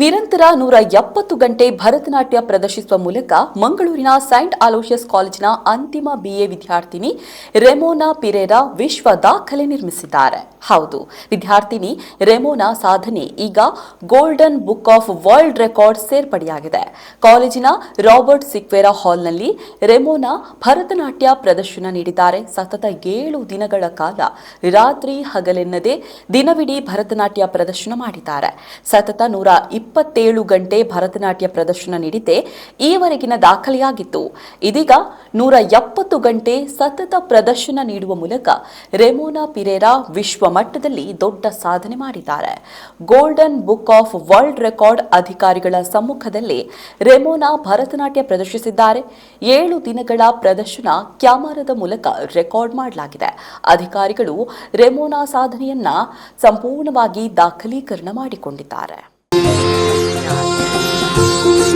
ನಿರಂತರ ನೂರ ಎಪ್ಪತ್ತು ಗಂಟೆ ಭರತನಾಟ್ಯ ಪ್ರದರ್ಶಿಸುವ ಮೂಲಕ ಮಂಗಳೂರಿನ ಸೈಂಟ್ ಅಲೋಷಿಯಸ್ ಕಾಲೇಜಿನ ಅಂತಿಮ ಬಿಎ ವಿದ್ಯಾರ್ಥಿನಿ ರೆಮೋನಾ ಪಿರೇರಾ ವಿಶ್ವ ದಾಖಲೆ ನಿರ್ಮಿಸಿದ್ದಾರೆ. ಹೌದು, ವಿದ್ಯಾರ್ಥಿನಿ ರೆಮೋನಾ ಸಾಧನೆ ಈಗ Golden Book of World Record ಸೇರ್ಪಡೆಯಾಗಿದೆ. ಕಾಲೇಜಿನ ರಾಬರ್ಟ್ ಸಿಕ್ವೆರಾ ಹಾಲ್ನಲ್ಲಿ ರೆಮೋನಾ ಭರತನಾಟ್ಯ ಪ್ರದರ್ಶನ ನೀಡಿದ್ದಾರೆ. ಸತತ ಏಳು ದಿನಗಳ ಕಾಲ ರಾತ್ರಿ ಹಗಲೆನ್ನದೆ ದಿನವಿಡೀ ಭರತನಾಟ್ಯ ಪ್ರದರ್ಶನ ಮಾಡಿದ್ದಾರೆ. ಸತತ ನೂರ ಇಪ್ಪತ್ತೇಳು ಗಂಟೆ ಭರತನಾಟ್ಯ ಪ್ರದರ್ಶನ ನೀಡಿದ್ದೆ. ಈವರೆಗಿನ ದಾಖಲೆಯಾಗಿತ್ತು. ಇದೀಗ ನೂರ ಎಪ್ಪತ್ತು ಗಂಟೆ ಸತತ ಪ್ರದರ್ಶನ ನೀಡುವ ಮೂಲಕ ರೆಮೋನಾ ಪಿರೇರಾ ವಿಶ್ವ ಮಟ್ಟದಲ್ಲಿ ದೊಡ್ಡ ಸಾಧನೆ ಮಾಡಿದ್ದಾರೆ. Golden Book of World Record ಅಧಿಕಾರಿಗಳ ಸಮ್ಮುಖದಲ್ಲಿ ರೆಮೋನಾ ಭರತನಾಟ್ಯ ಪ್ರದರ್ಶಿಸಿದ್ದಾರೆ. ಏಳು ದಿನಗಳ ಪ್ರದರ್ಶನ ಕ್ಯಾಮರಾದ ಮೂಲಕ ರೆಕಾರ್ಡ್ ಮಾಡಲಾಗಿದೆ. ಅಧಿಕಾರಿಗಳು ರೆಮೋನಾ ಸಾಧನೆಯನ್ನ ಸಂಪೂರ್ಣವಾಗಿ ದಾಖಲೀಕರಣ ಮಾಡಿಕೊಂಡಿದ್ದಾರೆ. Yeah.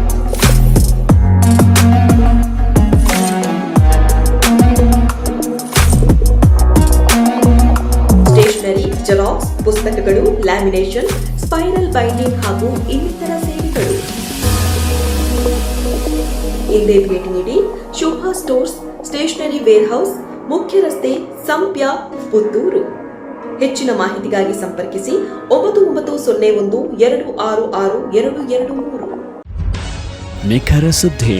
ಜೆರಾಕ್ಸ್ ಪುಸ್ತಕಗಳು, ಲ್ಯಾಮಿನೇಷನ್, ಸ್ಪೈರಲ್ ಬೈಂಡಿಂಗ್ ಹಾಗೂ ಇನ್ನಿತರ ಸೇವೆಗಳು. ಹಿಂದೆ ಭೇಟಿ ನೀಡಿ ಶುಭ ಸ್ಟೋರ್ಸ್, ಸ್ಟೇಷನರಿ ವೇರ್ಹೌಸ್, ಮುಖ್ಯ ರಸ್ತೆ, ಸಂಪ್ಯ, ಪುತ್ತೂರು. ಹೆಚ್ಚಿನ ಮಾಹಿತಿಗಾಗಿ ಸಂಪರ್ಕಿಸಿ ಒಂಬತ್ತು ಒಂಬತ್ತು ಸೊನ್ನೆ ಒಂದು ಎರಡು ಆರು ಆರು ಎರಡು ಎರಡು ಮೂರು. ನಿಖರ ಸುದ್ದಿ.